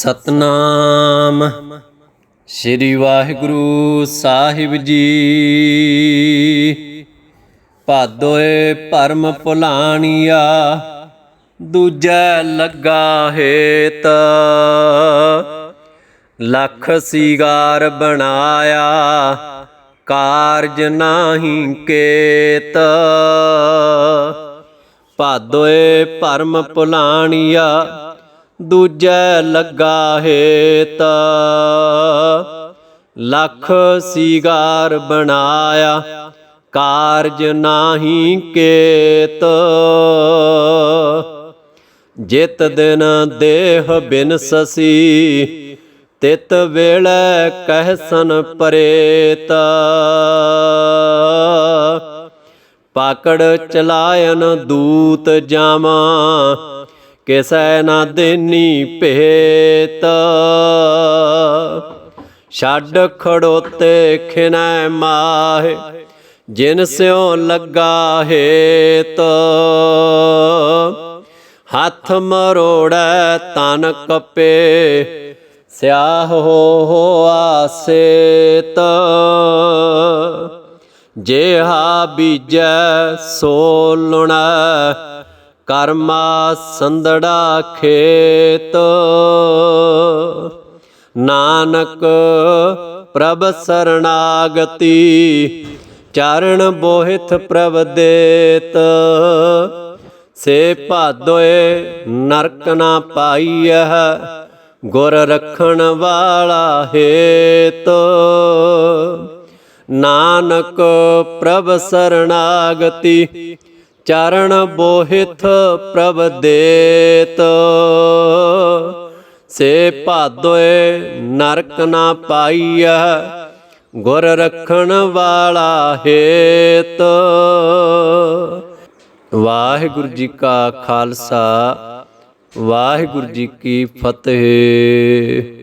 ਸਤਨਾਮ। ਸ੍ਰੀ ਵਾਹਿਗੁਰੂ ਸਾਹਿਬ ਜੀ। ਭਾਦੋਏ ਭਰਮ ਭੁਲਾਣੀਆ ਦੂਜੈ ਲੱਗਾ ਹੇਤ। ਲੱਖ ਸ਼ਿਗਾਰ ਬਣਾਇਆ, ਕਾਰਜ ਨਾਹੀ ਕੇਤ। ਭਾਦੋਏ ਭਰਮ ਭੁਲਾਣੀਆ ਦੂਜੈ ਲੱਗਾ ਹੇਤ। ਲੱਖ ਸੀਗਾਰ ਬਣਾਇਆ, ਕਾਰਜ ਨਾਹੀ ਕੇਤ। ਜਿਤ ਦਿਨ ਦੇਹ ਬਿਨ ਸਸੀ, ਤਿਤ ਵੇਲੇ ਕਹਿਸਨ ਪਰੇਤ। ਪਾਕੜ ਚਲਾਇਨ ਦੂਤ ਜਾਮਾ ਕਿਸੈ ਨਾ ਦੇਨੀ ਭੇਤ? ਛੱਡ ਖੜੋਤੇ ਖਿਨੈ ਮਾਹਿ, ਜਿਨ ਸਿਉ ਲੱਗਾ ਹੇਤ। ਹੱਥ ਮਰੋੜੈ ਤਨ ਕਪੇ, ਸਿਆਹ ਹੋ ਹੋ ਆਸੇਤ। ਜੇਹਾ ਬੀਜੈ ਸੋ ਲੁਣੈ ਕਰਮਾ ਸੰਦੜਾ ਖੇਤ। ਨਾਨਕ ਪ੍ਰਭ ਸਰਣਾਗਤੀ ਚਰਨ ਬੋਹਿਤ ਪ੍ਰਭ ਦੇਤ। ਸੇ ਭਾਦੋਏ ਨਰਕ ਨਾ ਪਾਈਐ ਗੁਰ ਰੱਖਣ ਵਾਲਾ ਹੇਤ। ਨਾਨਕ ਪ੍ਰਭ ਸਰਣਾਗਤੀ ਚਰਨ ਬੋਹਿਥ ਪ੍ਰਭ ਦੇਤ। ਸੇ ਭਾਦੋਏ ਨਰਕ ਨਾ ਪਾਈਐ, ਗੁਰ ਰੱਖਣ ਵਾਲਾ ਹੇਤ। ਵਾਹਿਗੁਰੂ ਜੀ ਕਾ ਖਾਲਸਾ, ਵਾਹਿਗੁਰੂ ਜੀ ਕੀ ਫਤਿਹ।